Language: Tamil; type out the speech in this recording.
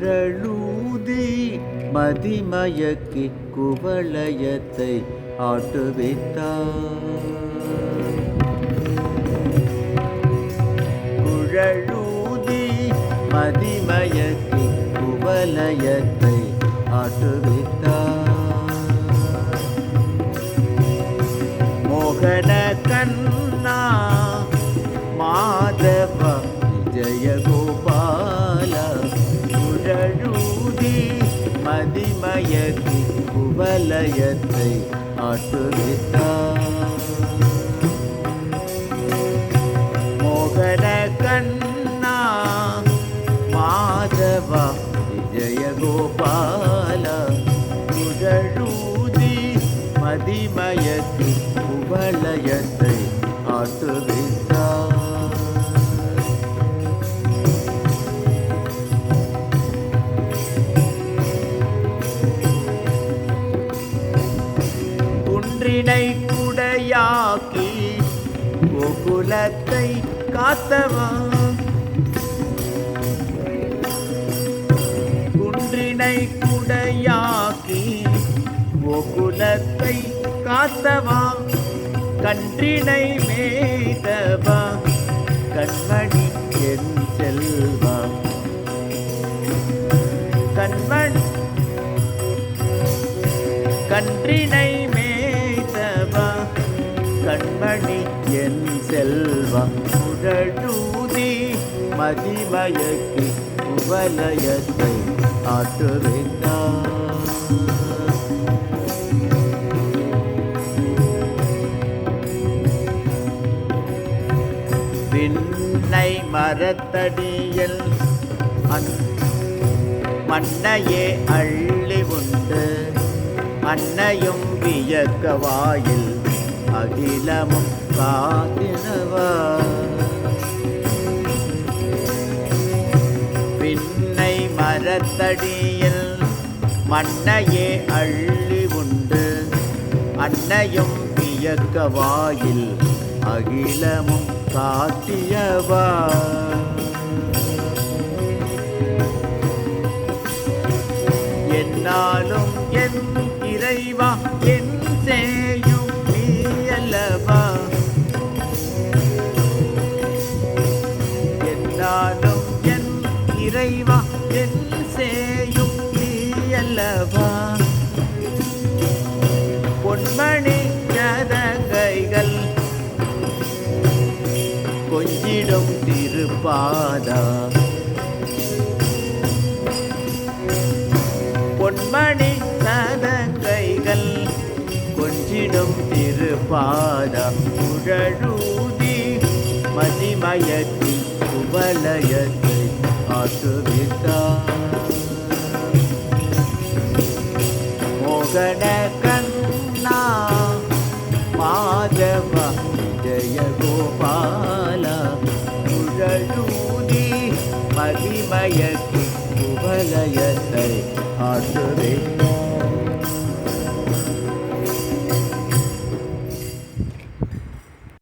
குழலூதி மதிமயக்கி குவளையத்தை ஆட்டுவித்தார். குழலூதி மதிமயக்கி குவலயத்தை ஆட்டுவித்தார். மோகன அதிமயக்கு குவலயத்தை ஆட்டுவித்தார் மோகன கண்ணா மாதவா விஜயகோபால குழலூதி மதிமயக்கு குவலயத்தை ஆட்டுவித்தார் குன்றினை குடையாக்கி கோகுலத்தை காத்தவா? குன்றினை குடையாக்கி கோகுலத்தை காத்தவா? கன்றினை மேய்தவா கண்மணி என் செல்வா? கண்மணி கன்றினை மணி என் செல்வம் உடலூதி மதிமயக்கு உவலயத்தை ஆற்றுவிட்டார் விண்ணை மரத்தடியில் மண்ணையே அள்ளி உண்டு. அன்னையும் வியக்க வாயில் அகிலமும் காத்தினவா? பின்னை மரத்தடியில் மண்ணையே அள்ளி உண்டு. அன்னையும் வியக்க வாயில் அகிலமும் காட்டியவா பொன்மணி ஜதங்கைகள் கொஞ்சிடும் திருப்பாதா. பொன்மணி சதங்கைகள் கொஞ்சிடும் திருப்பாதா. உழலூதி மதிமயத்தி குவலயத்தை ஆட்டுவித்தார் மோகன மதிமயத்தி குவலயத்தை ஆற்றுவேன்